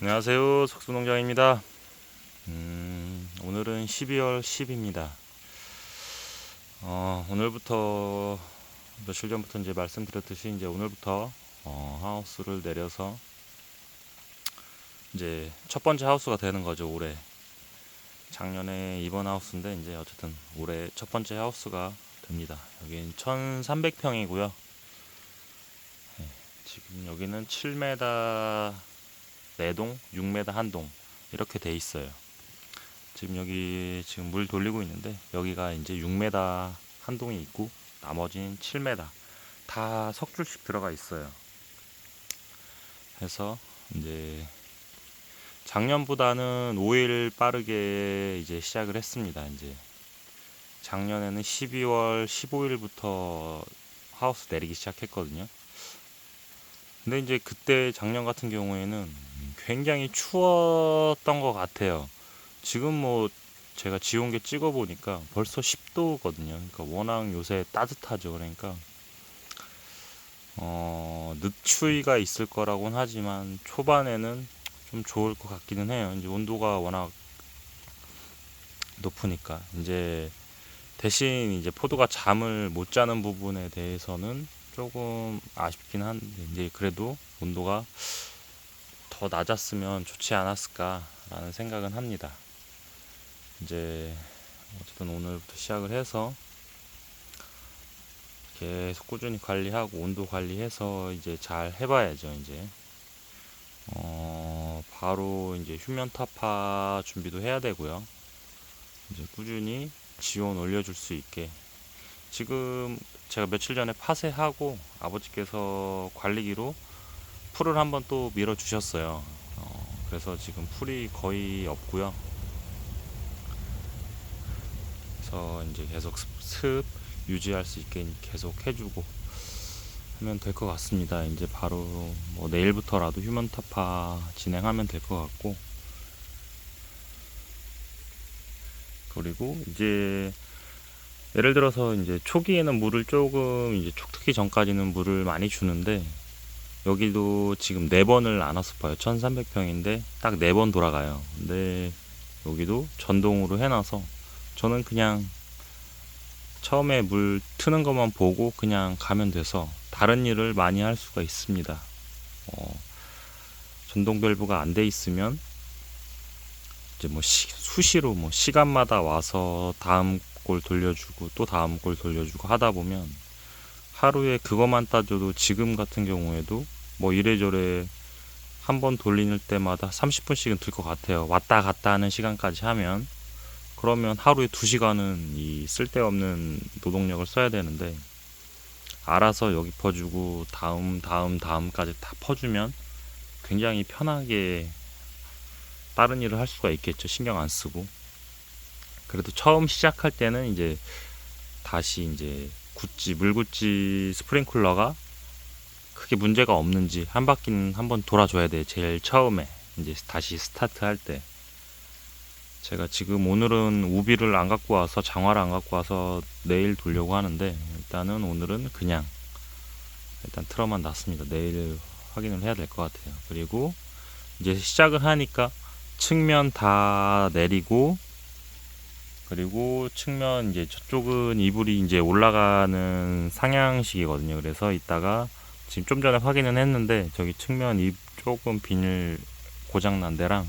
안녕하세요. 석수농장입니다. 음, 오늘은 12월 10입니다. 어, 오늘부터 며칠 전부터 이제 말씀드렸듯이 이제 오늘부터 어, 하우스를 내려서 이제 첫 번째 하우스가 되는 거죠 올해. 작년에 이번 하우스인데 이제 어쨌든 올해 첫 번째 하우스가 됩니다. 여기는 1,300평이고요. 지금 여기는 7m 4동, 6m 한동 이렇게 돼 있어요. 지금 여기 지금 물 돌리고 있는데 여기가 이제 6m 한 동이 있고 나머지는 7m 다 석줄씩 들어가 있어요. 해서 이제 작년보다는 5일 빠르게 이제 시작을 했습니다. 이제 작년에는 12월 15일부터 하우스 내리기 시작했거든요. 근데 이제 그때 작년 같은 경우에는 굉장히 추웠던 것 같아요. 지금 뭐 제가 지온계 찍어 보니까 벌써 10도거든요. 그러니까 워낙 요새 따뜻하죠. 그러니까 어, 늦추위가 있을 거라고는 하지만 초반에는 좀 좋을 것 같기는 해요. 이제 온도가 워낙 높으니까 이제 대신 이제 포도가 잠을 못 자는 부분에 대해서는 조금 아쉽긴 한데 이제 그래도 온도가 더 낮았으면 좋지 않았을까라는 생각은 합니다. 이제 어쨌든 오늘부터 시작을 해서 계속 꾸준히 관리하고 온도 관리해서 이제 잘 해봐야죠. 이제 어 바로 이제 휴면 타파 준비도 해야 되고요. 이제 꾸준히 지온 올려줄 수 있게 지금 제가 며칠 전에 파쇄하고 아버지께서 관리기로 풀을 한번 또 밀어 주셨어요. 어, 그래서 지금 풀이 거의 없고요. 그래서 이제 계속 습, 습 유지할 수 있게 계속 해주고 하면 될 것 같습니다. 이제 바로 뭐 내일부터라도 휴먼 타파 진행하면 될 것 같고 그리고 이제 예를 들어서 이제 초기에는 물을 조금 이제 촉특기 전까지는 물을 많이 주는데 여기도 지금 네 번을 나눠서 봐요. 1300평인데 딱 네 번 돌아가요. 근데 여기도 전동으로 해놔서 저는 그냥 처음에 물 트는 것만 보고 그냥 가면 돼서 다른 일을 많이 할 수가 있습니다. 어, 전동 밸브가 안 돼 있으면 이제 뭐 시, 수시로 뭐 시간마다 와서 다음 골 돌려주고 또 다음 골 돌려주고 하다 보면 하루에 그것만 따져도 지금 같은 경우에도 뭐 이래저래 한 번 돌리는 때마다 30분씩은 들 것 같아요. 왔다 갔다 하는 시간까지 하면 그러면 하루에 2시간은 이 쓸데없는 노동력을 써야 되는데 알아서 여기 퍼주고 다음 다음 다음까지 다 퍼주면 굉장히 편하게 다른 일을 할 수가 있겠죠. 신경 안 쓰고. 그래도 처음 시작할 때는 이제 다시 이제 구찌 물구찌 스프링클러가 크게 문제가 없는지 한 바퀴는 한번 돌아줘야 돼. 제일 처음에 이제 다시 스타트 할 때. 제가 지금 오늘은 우비를 안 갖고 와서 장화를 안 갖고 와서 내일 돌려고 하는데 일단은 오늘은 그냥 일단 틀어만 놨습니다. 내일 확인을 해야 될 것 같아요. 그리고 이제 시작을 하니까 측면 다 내리고 그리고 측면 이제 저쪽은 이불이 이제 올라가는 상향식이거든요. 그래서 이따가 지금 좀 전에 확인은 했는데 저기 측면 이 조금 비닐 고장난 데랑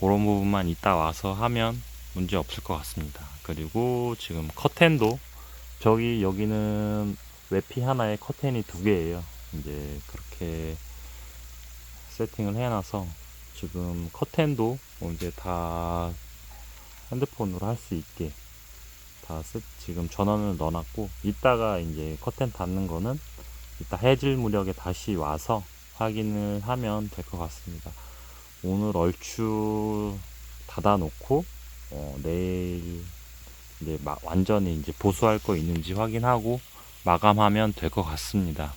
그런 부분만 이따 와서 하면 문제 없을 것 같습니다. 그리고 지금 커튼도 저기 여기는 외피 하나에 커튼이 두 개예요. 이제 그렇게 세팅을 해놔서 지금 커튼도 이제 다 핸드폰으로 할 수 있게 다 세, 지금 전원을 넣어놨고 이따가 이제 커튼 닫는 거는 이따 해질 무렵에 다시 와서 확인을 하면 될 것 같습니다. 오늘 얼추 닫아놓고 어, 내일 이제 마, 완전히 이제 보수할 거 있는지 확인하고 마감하면 될 것 같습니다.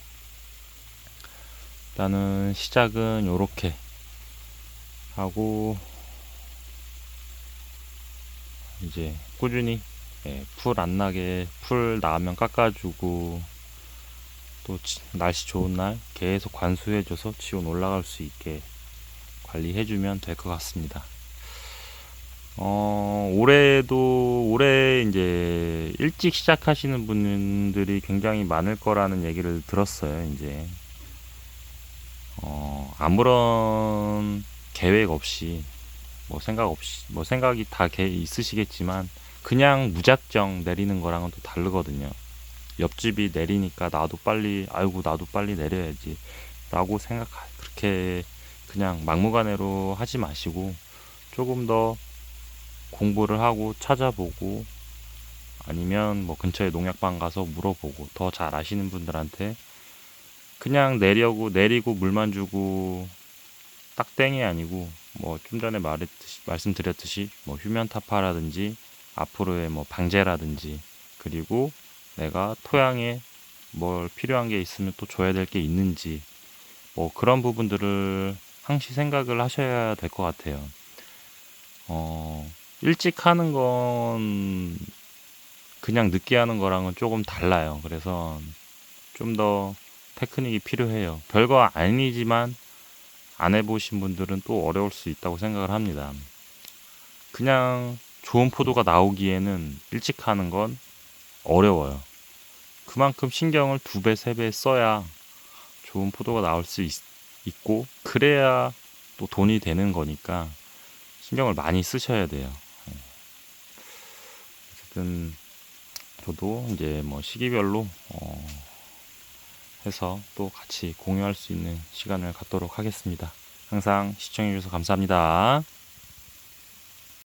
일단은 시작은 요렇게 하고 이제 꾸준히 예, 풀안 나게 풀 나면 깎아주고 또 지- 날씨 좋은 날 계속 관수해줘서 지온 올라갈 수 있게 관리해주면 될 것 같습니다. 어, 올해도, 올해 이제 일찍 시작하시는 분들이 굉장히 많을 거라는 얘기를 들었어요, 이제. 어, 아무런 계획 없이, 뭐 생각 없이, 뭐 생각이 다 개- 있으시겠지만, 그냥 무작정 내리는 거랑은 또 다르거든요. 옆집이 내리니까 나도 빨리, 아이고, 나도 빨리 내려야지. 라고 생각, 그렇게 그냥 막무가내로 하지 마시고, 조금 더 공부를 하고 찾아보고 아니면 뭐 근처에 농약방 가서 물어보고 더 잘 아시는 분들한테 그냥 내려고 내리고 물만 주고 딱 땡이 아니고 뭐 좀 전에 말했듯이 말씀드렸듯이 뭐 휴면 타파라든지 앞으로의 뭐 방제라든지 그리고 내가 토양에 뭘 필요한 게 있으면 또 줘야 될 게 있는지 뭐 그런 부분들을 항시 생각을 하셔야 될 것 같아요. 어, 일찍 하는 건 그냥 늦게 하는 거랑은 조금 달라요. 그래서 좀 더 테크닉이 필요해요. 별거 아니지만 안 해보신 분들은 또 어려울 수 있다고 생각을 합니다. 그냥 좋은 포도가 나오기에는 일찍 하는 건 어려워요. 그만큼 신경을 두 배, 세 배 써야 좋은 포도가 나올 수 있, 있고, 그래야 또 돈이 되는 거니까 신경을 많이 쓰셔야 돼요. 예. 어쨌든 저도 이제 뭐 시기별로 어, 해서 또 같이 공유할 수 있는 시간을 갖도록 하겠습니다. 항상 시청해 주셔서 감사합니다.